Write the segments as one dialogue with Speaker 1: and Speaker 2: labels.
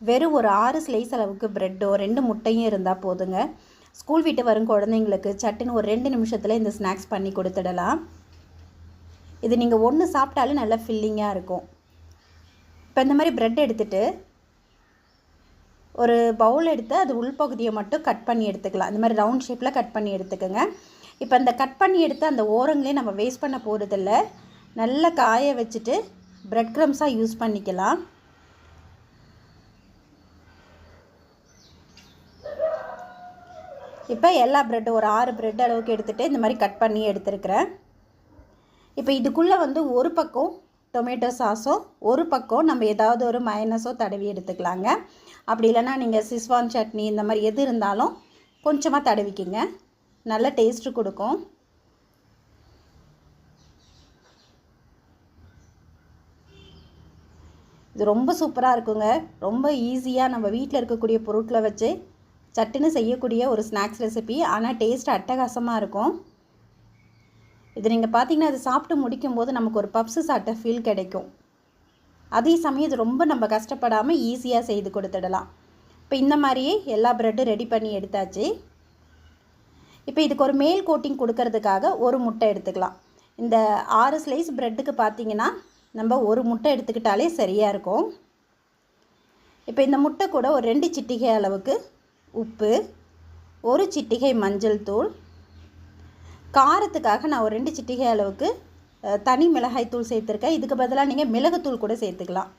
Speaker 1: வெறும் ஒரு ஆறு ஸ்லைஸ் அளவுக்கு ப்ரெட்டோ ரெண்டு முட்டையும் இருந்தால் போதுங்க. ஸ்கூல் விட்டு வரும் குழந்தைங்களுக்கு சட்டுன்னு ஒரு ரெண்டு நிமிஷத்தில் இந்த ஸ்நாக்ஸ் பண்ணி கொடுத்துடலாம். இது நீங்கள் ஒன்று சாப்பிட்டாலும் நல்லா ஃபில்லிங்காக இருக்கும். இப்போ இந்த மாதிரி ப்ரெட் எடுத்துகிட்டு ஒரு பவுல் எடுத்து அது உள்பகுதியை மட்டும் கட் பண்ணி எடுத்துக்கலாம். இந்த மாதிரி ரவுண்ட் ஷேப்பில் கட் பண்ணி எடுத்துக்கோங்க. இப்போ அந்த கட் பண்ணி எடுத்து அந்த ஓரங்களே நம்ம வேஸ்ட் பண்ண போகிறதில்ல நல்லா காய வச்சுட்டு ப்ரெட் க்ரம்ஸாக யூஸ் பண்ணிக்கலாம். இப்போ எல்லா ப்ரெட்டு ஒரு ஆறு ப்ரெட் அளவுக்கு எடுத்துகிட்டு இந்த மாதிரி கட் பண்ணி எடுத்துருக்கிறேன். இப்போ இதுக்குள்ளே வந்து ஒரு பக்கம் டொமேட்டோ சாஸோ ஒரு பக்கம் நம்ம ஏதாவது ஒரு மயனஸோ தடவி எடுத்துக்கலாங்க. அப்படி இல்லைன்னா நீங்கள் சிஸ்வான் சட்னி இந்த மாதிரி எது இருந்தாலும் கொஞ்சமாக தடவிக்கிங்க. நல்ல டேஸ்ட்டு கொடுக்கும். இது ரொம்ப சூப்பராக இருக்குங்க. ரொம்ப ஈஸியாக நம்ம வீட்டில் இருக்கக்கூடிய பொருட்களை வச்சு சட்டுன்னு செய்யக்கூடிய ஒரு ஸ்நாக்ஸ் ரெசிபி ஆனால் டேஸ்ட் அட்டகாசமாக இருக்கும். இது நீங்கள் பார்த்தீங்கன்னா அது சாப்பிட்டு முடிக்கும்போது நமக்கு ஒரு பப்ஸு சாப்பிட்ட ஃபீல் கிடைக்கும். அதே சமயம் இது ரொம்ப நம்ம கஷ்டப்படாமல் ஈஸியாக செய்து கொடுத்துடலாம். இப்போ இந்த மாதிரியே எல்லா ப்ரெட்டும் ரெடி பண்ணி எடுத்தாச்சு. இப்போ இதுக்கு ஒரு மேல் கோட்டிங் கொடுக்கறதுக்காக ஒரு முட்டை எடுத்துக்கலாம். இந்த ஆறு ஸ்லைஸ் ப்ரெட்டுக்கு பார்த்தீங்கன்னா நம்ம ஒரு முட்டை எடுத்துக்கிட்டாலே சரியாக இருக்கும். இப்போ இந்த முட்டை கூட ஒரு ரெண்டு சிட்டிகை அளவுக்கு உப்பு ஒரு சிட்டிகை மஞ்சள் தூள். காரத்துக்காக நான் ஒரு ரெண்டு சிட்டிகை அளவுக்கு தனி மிளகாய் தூள் சேர்த்துருக்கேன். இதுக்கு பதிலாக நீங்கள் மிளகுத்தூள் கூட சேர்த்துக்கலாம்.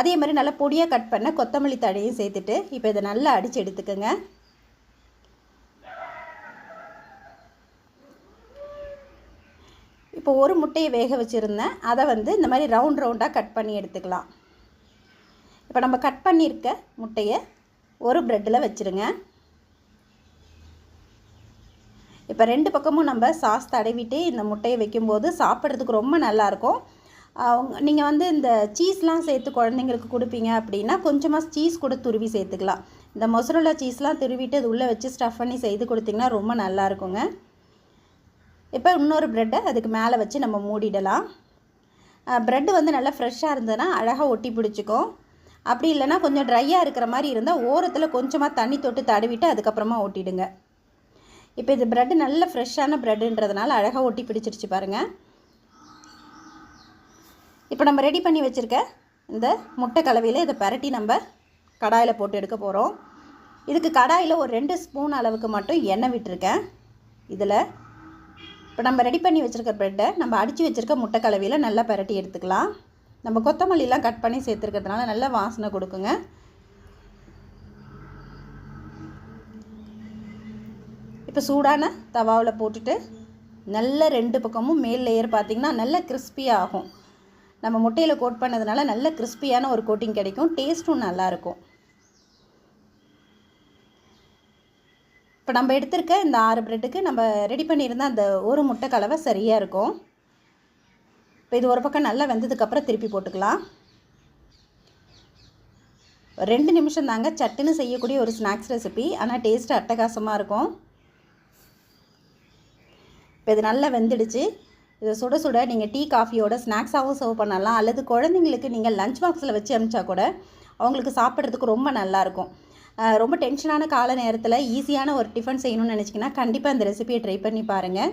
Speaker 1: அதே மாதிரி நல்லா பொடியாக கட் பண்ண கொத்தமல்லி தடையும் சேர்த்துட்டு இப்போ இதை நல்லா அடித்து எடுத்துக்கோங்க. இப்போ ஒரு முட்டையை வேக வச்சுருந்தேன். அதை வந்து இந்த மாதிரி ரவுண்ட் ரவுண்டாக கட் பண்ணி எடுத்துக்கலாம். இப்போ நம்ம கட் பண்ணியிருக்க முட்டையை ஒரு ப்ரெட்டில் வச்சுருங்க. இப்போ ரெண்டு பக்கமும் நம்ம சாஸ் தடவிட்டு இந்த முட்டையை வைக்கும்போது சாப்பிட்றதுக்கு ரொம்ப நல்லாயிருக்கும் நீங்கள் வந்து இந்த சீஸ்லாம் சேர்த்து குழந்தைங்களுக்கு கொடுப்பீங்க அப்படின்னா கொஞ்சமாக சீஸ் கூட துருவி சேர்த்துக்கலாம். இந்த மொசரோலா சீஸ்லாம் துருவிட்டு அது உள்ளே வச்சு ஸ்டஃப் பண்ணி செய்து கொடுத்திங்கன்னா ரொம்ப நல்லாயிருக்குங்க இப்போ இன்னொரு ப்ரெட்டை அதுக்கு மேலே வச்சு நம்ம மூடிடலாம். ப்ரெட்டு வந்து நல்லா ஃப்ரெஷ்ஷாக இருந்ததுன்னா அழகாக ஒட்டி பிடிச்சிக்கும். அப்படி இல்லைன்னா கொஞ்சம் ட்ரையாக இருக்கிற மாதிரி இருந்தால் ஓரத்தில் கொஞ்சமாக தண்ணி தொட்டு தடவிட்டு அதுக்கப்புறமா ஓட்டிடுங்க. இப்போ இது ப்ரெட்டு நல்ல ஃப்ரெஷ்ஷான ப்ரெட்டுன்றதுனால அழகாக ஒட்டி பிடிச்சிருச்சு பாருங்கள் இப்போ நம்ம ரெடி பண்ணி வச்சுருக்க இந்த முட்டை கலவையில் இதை பரட்டி நம்ம கடாயில் போட்டு எடுக்க போகிறோம் இதுக்கு கடாயில் ஒரு ரெண்டு ஸ்பூன் அளவுக்கு மட்டும் எண்ணெய் விட்டுருக்கேன். இதில் இப்போ நம்ம ரெடி பண்ணி வச்சுருக்க ப்ரெட்டை நம்ம அடித்து வச்சுருக்க முட்டை கலவையில் நல்லா பரட்டி எடுத்துக்கலாம். நம்ம கொத்தமல்லிலாம் கட் பண்ணி சேர்த்துருக்கிறதுனால நல்ல வாசனை கொடுக்குங்க. இப்போ சூடான தவாவில் போட்டுட்டு நல்ல ரெண்டு பக்கமும் மேல் லேயர் பார்த்திங்கன்னா நல்ல கிறிஸ்பியாக ஆகும். நம்ம முட்டையில் கோட் பண்ணதுனால நல்ல கிறிஸ்பியான ஒரு கோட்டிங் கிடைக்கும். டேஸ்ட்டும் நல்லாயிருக்கும். இப்போ நம்ம எடுத்திருக்க இந்த ஆறு ப்ரெட்டுக்கு நம்ம ரெடி பண்ணியிருந்த அந்த ஒரு முட்டை கலவை சரியாக இருக்கும். இப்போ இது ஒரு பக்கம் நல்லா வெந்ததுக்கப்புறம் திருப்பி போட்டுக்கலாம். ரெண்டு நிமிஷம் தாங்க சட்டுன்னு செய்யக்கூடிய ஒரு ஸ்நாக்ஸ் ரெசிபி ஆனால் டேஸ்ட்டு அட்டகாசமாக இருக்கும். இப்போ இது நல்லா வெந்துடுச்சு. இதை சுட சுட நீங்கள் டீ காஃபியோட ஸ்நாக்ஸாகவும் சர்வ் பண்ணலாம். அல்லது குழந்தைங்களுக்கு நீங்கள் லஞ்ச் பாக்ஸில் வச்சு அனுப்பிச்சா கூட அவங்களுக்கு சாப்பிட்றதுக்கு ரொம்ப நல்லாயிருக்கும் ரொம்ப டென்ஷனான கால நேரத்தில் ஈஸியான ஒரு டிஃபன் செய்யணும்னு நினச்சிங்கன்னா கண்டிப்பாக இந்த ரெசிபியை ட்ரை பண்ணி பாருங்கள்